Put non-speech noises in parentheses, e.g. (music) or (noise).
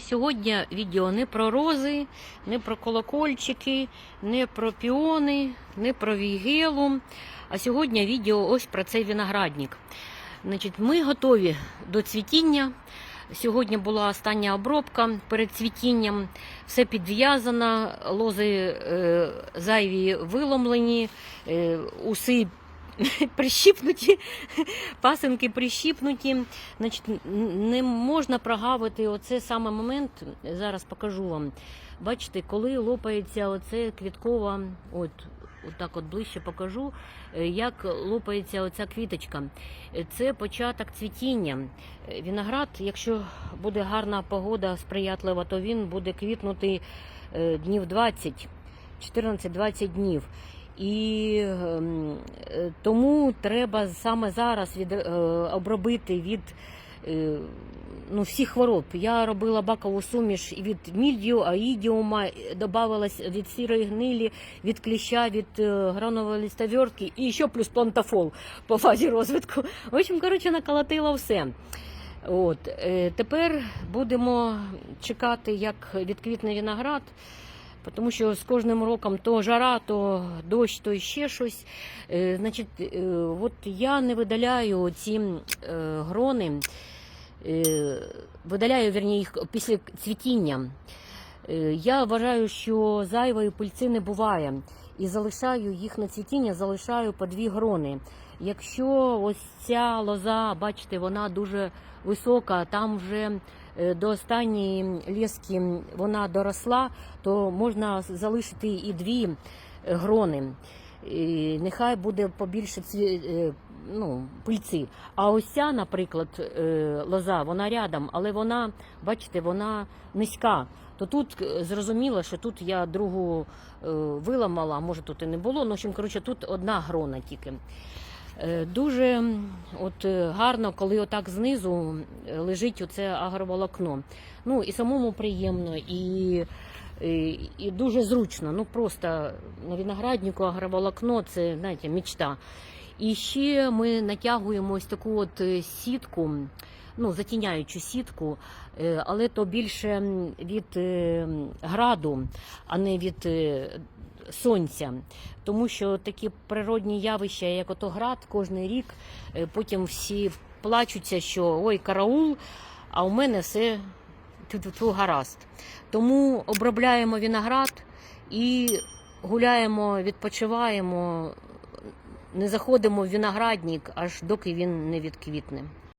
Сьогодні відео не про рози, не про колокольчики, не про піони, не про вігелу. А сьогодні відео ось про цей виноградник. Значить, ми готові до цвітіння. Сьогодні була остання обробка перед цвітінням. Все підв'язано, лози е, зайві виломлені, е, уси (laughs) прищіпнуті, пасинки прищіпнуті. Значить, не можна прогавити оце саме момент. Зараз покажу вам. Бачите, коли лопається оце квіткова, от, отак от ближче покажу, е, як лопається оця квіточка. Е, Це початок цвітіння. Е, Виноград, якщо буде гарна погода, сприятлива, то він буде квітнути днів 20, 14-20 днів. І ем, е, тому треба саме зараз від, е, обробити від е, ну, всіх хвороб. Я робила бакову суміш від мільдію, аїдіума, додавалась від сірої гнилі, від кліща, від гранової листовертки і ще плюс плантафол по фазі розвитку. В общем, коротше, наколотила все. От, тепер будемо чекати, як відквітне виноград. Тому що з кожним роком то жара, то дощ, то ще щось. Е, значить, е, от я не видаляю ці е, грони, видаляю верні їх після цвітіння. Я вважаю, що зайвої пильці не буває. І залишаю їх на цвітіння, залишаю по дві грони. Якщо ось ця лоза, бачите, вона дуже висока, там вже е, до останньої ліски вона доросла, то можна залишити і дві е, грони. І нехай буде побільше е, ну, пильці. А ось ця, наприклад, е, лоза, вона рядом, але вона, бачите, вона низька. То тут е, зрозуміло, що тут я другу е, виламала, може тут і не було. Ну, в коротше, тут одна грона тільки. Дуже от, гарно, коли отак знизу лежить оце агроволокно. Ну і самому приємно, і, і, і дуже зручно. Ну просто на винограднику агроволокно це знаєте, мечта. І ще ми натягуємо ось таку от е, сітку, ну, затіняючу сітку, е, але то більше від е, граду, а не від сонця. Тому що такі природні явища, як ото град, кожен рік, потім всі плачуться, що ой, караул, а у мене все гаразд. Тому обробляємо виноград і гуляємо, відпочиваємо, не заходимо в виноградник, аж доки він не відквітне.